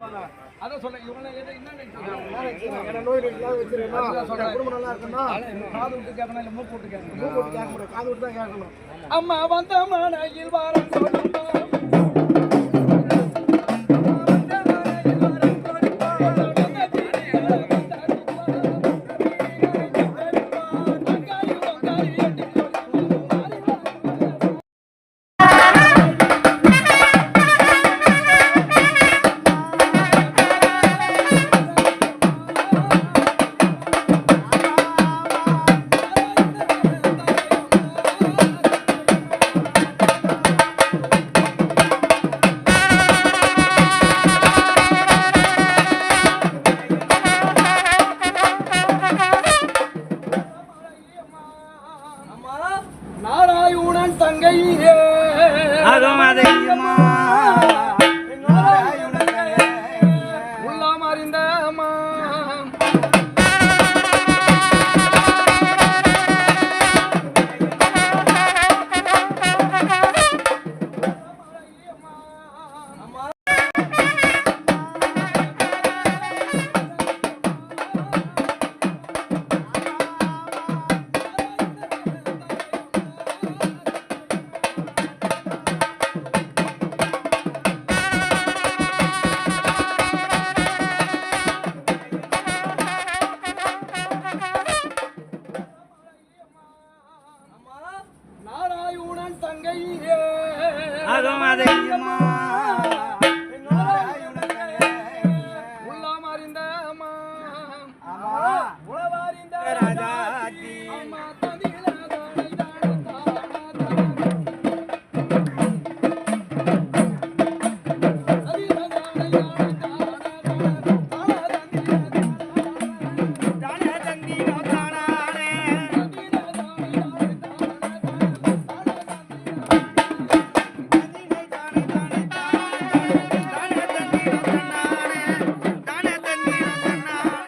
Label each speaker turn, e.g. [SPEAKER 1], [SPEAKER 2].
[SPEAKER 1] அதான் சொல்றேன் இவங்க என்ன
[SPEAKER 2] நோய்.
[SPEAKER 1] அதுதான் சொல்றேன்.
[SPEAKER 2] குடும்பம் நல்லா இருக்கணும்.
[SPEAKER 1] காது விட்டு கேட்கணும் இல்ல மூக்கு விட்டு கேட்கணும்
[SPEAKER 2] மூக்கு விட்டு. காது விட்டு தான் கேட்கணும்.
[SPEAKER 1] அம்மா வந்த மனையில் வாரம் சொல்லுமா தங்கையிலே அதோ. அதையுமா தங்கையே. அதோ அதையுமா